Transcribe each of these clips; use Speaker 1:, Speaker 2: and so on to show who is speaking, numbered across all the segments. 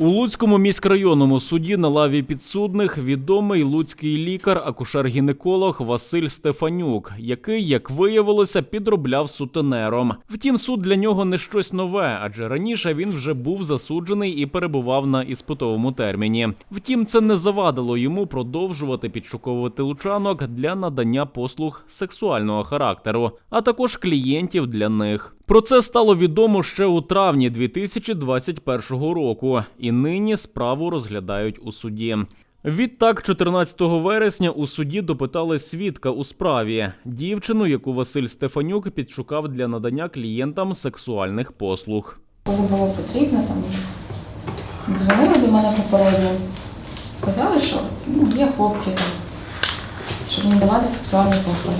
Speaker 1: У Луцькому міськрайонному суді на лаві підсудних відомий луцький лікар, акушер-гінеколог Василь Стефанюк, який, як виявилося, підробляв сутенером. Втім, суд для нього не щось нове, адже раніше він вже був засуджений і перебував на іспитовому терміні. Втім, це не завадило йому продовжувати підшуковувати лучанок для надання послуг сексуального характеру, а також клієнтів для них. Про це стало відомо ще у травні 2021 року, і нині справу розглядають у суді. Відтак, 14 вересня у суді допитали свідка у справі дівчину, яку Василь Стефанюк підшукав для надання клієнтам сексуальних послуг.
Speaker 2: Коли було потрібно, там дзвонили до мене попередньо, казали, що ну, є хлопці щоб надавати сексуальні послуги.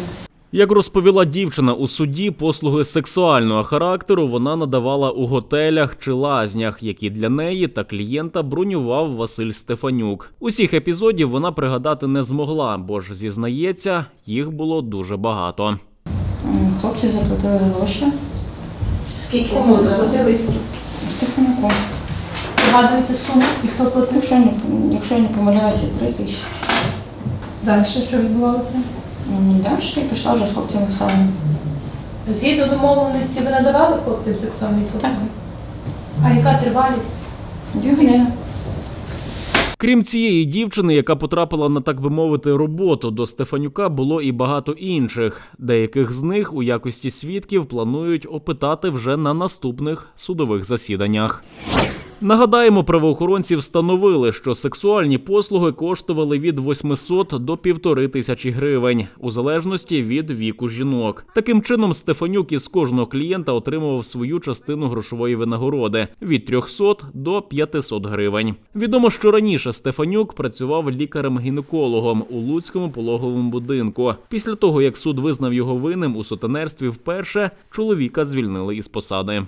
Speaker 1: Як розповіла дівчина у суді, послуги сексуального характеру вона надавала у готелях чи лазнях, які для неї та клієнта бронював Василь Стефанюк. Усіх епізодів вона пригадати не змогла, бо ж зізнається, їх було дуже багато.
Speaker 2: Хлопці заплатили гроші
Speaker 3: Скільки
Speaker 4: Кому заплатили?
Speaker 2: Стефанюку.
Speaker 4: Пригадуєте суму і хто платив?
Speaker 2: Якщо я якщо я не помиляюся, три тисячі.
Speaker 4: Далі що відбувалося?
Speaker 2: М, Далі я пішла вже з хлопцями в сауну.
Speaker 4: Згідно домовленості ви надавали хлопцям сексуальні послуги? А яка тривалість?
Speaker 2: Дві години.
Speaker 1: Крім цієї дівчини, яка потрапила на так би мовити роботу до Стефанюка, було і багато інших. Деяких з них у якості свідків планують опитати вже на наступних судових засіданнях. Нагадаємо, правоохоронці встановили, що сексуальні послуги коштували від 800 до півтори тисячі гривень, у залежності від віку жінок. Таким чином, Стефанюк із кожного клієнта отримував свою частину грошової винагороди від 300 до 500 гривень. Відомо, що раніше Стефанюк працював лікарем-гінекологом у Луцькому пологовому будинку. Після того, як суд визнав його винним у сутенерстві вперше, чоловіка звільнили із посади.